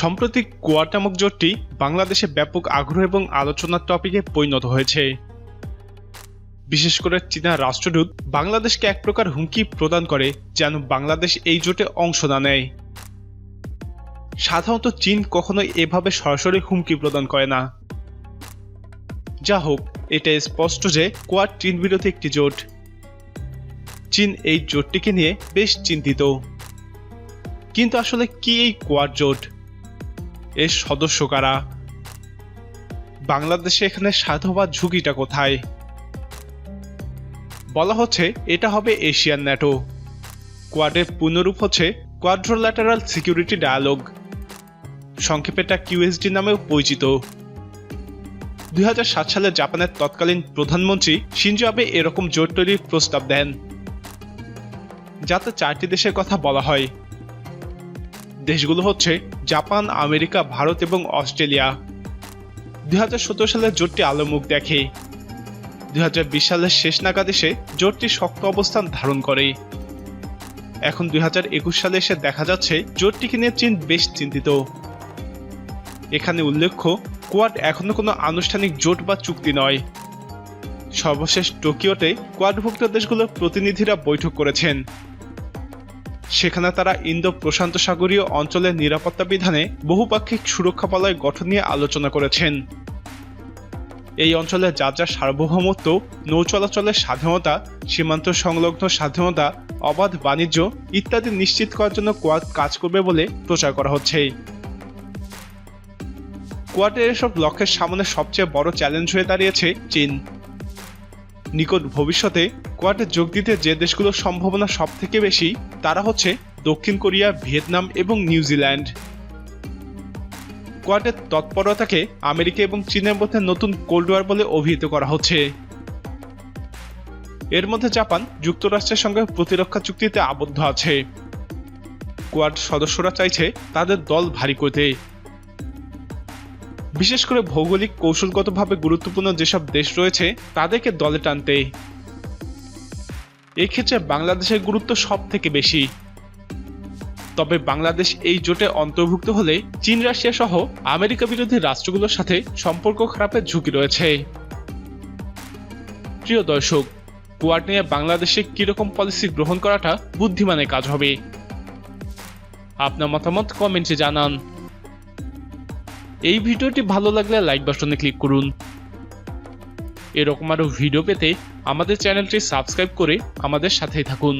সম্প্রতি কোয়াড নামক জোটটি বাংলাদেশে ব্যাপক আগ্রহ এবং আলোচনার টপিকে পরিণত হয়েছে। বিশেষ করে চীনা রাষ্ট্রদূত বাংলাদেশকে এক প্রকার হুমকি প্রদান করে যেন বাংলাদেশ এই জোটে অংশ না নেয়। সাধারণত চীন কখনো এভাবে সরাসরি হুমকি প্রদান করে না। যা হোক এটা স্পষ্ট যে কোয়াড চীন বিরোধী একটি জোট। চীন এই জোটটিকে নিয়ে বেশ চিন্তিত। কিন্তু আসলে কি এই কোয়াড জোট? এর সদস্য কারা? বাংলাদেশে এখানে বা ঝুঁকিটা কোথায়? বলা হচ্ছে, এটা হবে এশিয়ান ন্যাটো। কোয়াডের পূর্ণরূপ হচ্ছে কোয়াড্রোল্যাটারাল সিকিউরিটি ডায়ালগ সংক্ষেপে এটা কিউএসডি নামেও পরিচিত। দুই হাজার সাত সালে জাপানের তৎকালীন প্রধানমন্ত্রী শিনজো আবে এরকম জোট তৈরির প্রস্তাব দেন, যাতে চারটি দেশের কথা বলা হয়। দেশগুলো হচ্ছে জাপান, আমেরিকা, ভারত এবং অস্ট্রেলিয়া। দুই হাজার সতেরো সালে জোটটি আলো মুখ দেখে। দুই হাজার বিশ সালের শেষ নাগাদ এসে জোটটি শক্ত অবস্থান ধারণ করে। এখন দুই হাজার একুশ সালে এসে দেখা যাচ্ছে জোটটিকে নিয়ে চীন বেশ চিন্তিত। এখানে উল্লেখ্য, কোয়াড এখনও কোনো আনুষ্ঠানিক জোট বা চুক্তি নয়। সর্বশেষ টোকিওতে কোয়াডভুক্ত দেশগুলোর প্রতিনিধিরা বৈঠক করেছেন। সেখানে তারা ইন্দো প্রশান্ত সাগরীয় অঞ্চলের নিরাপত্তা বিধানে বহুপাক্ষিক সুরক্ষা বলয় গঠন নিয়ে আলোচনা করেছেন। এই অঞ্চলে যা যা সার্বভৌমত্ব নৌ চলাচলের স্বাধীনতা, সীমান্ত সংলগ্ন স্বাধীনতা, অবাধ বাণিজ্য ইত্যাদি নিশ্চিত করার জন্য কোয়াড কাজ করবে বলে প্রচার করা হচ্ছে। কোয়াডের এসব লক্ষ্যের সামনে সবচেয়ে বড় চ্যালেঞ্জ হয়ে দাঁড়িয়েছে চীন। নিকট ভবিষ্যতে কোয়াডে যোগ দিতে যে দেশগুলোর সম্ভাবনা সব থেকে বেশি, তারা হচ্ছে দক্ষিণ কোরিয়া, ভিয়েতনাম এবং নিউজিল্যান্ড কোয়াডের তৎপরতাকে আমেরিকা এবং চীনের মধ্যে নতুন কোল্ড ওয়ার বলে অভিহিত করা হচ্ছে। এর মধ্যে জাপান যুক্তরাষ্ট্রের সঙ্গে প্রতিরক্ষা চুক্তিতে আবদ্ধ আছে। কোয়াড সদস্যরা চাইছে তাদের দল ভারী করতে। বিশেষ করে ভৌগোলিক কৌশলগতভাবে গুরুত্বপূর্ণ যেসব দেশ রয়েছে, তাদেরকে দলে টানতে। এক্ষেত্রে বাংলাদেশের গুরুত্ব সব থেকে বেশি। তবে বাংলাদেশ এই জোটে অন্তর্ভুক্ত হলে চীন, রাশিয়া সহ আমেরিকা বিরোধী রাষ্ট্রগুলোর সাথে সম্পর্ক খারাপের ঝুঁকি রয়েছে। প্রিয় দর্শক, কোয়াড নিয়ে বাংলাদেশে কীরকম পলিসি গ্রহণ করাটা বুদ্ধিমানের কাজ হবে। আপনার মতামত কমেন্টে জানান। এই ভিডিওটি ভালো লাগলে লাইক বাটনে ক্লিক করুন। এরকম আরও ভিডিও পেতে আমাদের চ্যানেলটি সাবস্ক্রাইব করে আমাদের সাথেই থাকুন।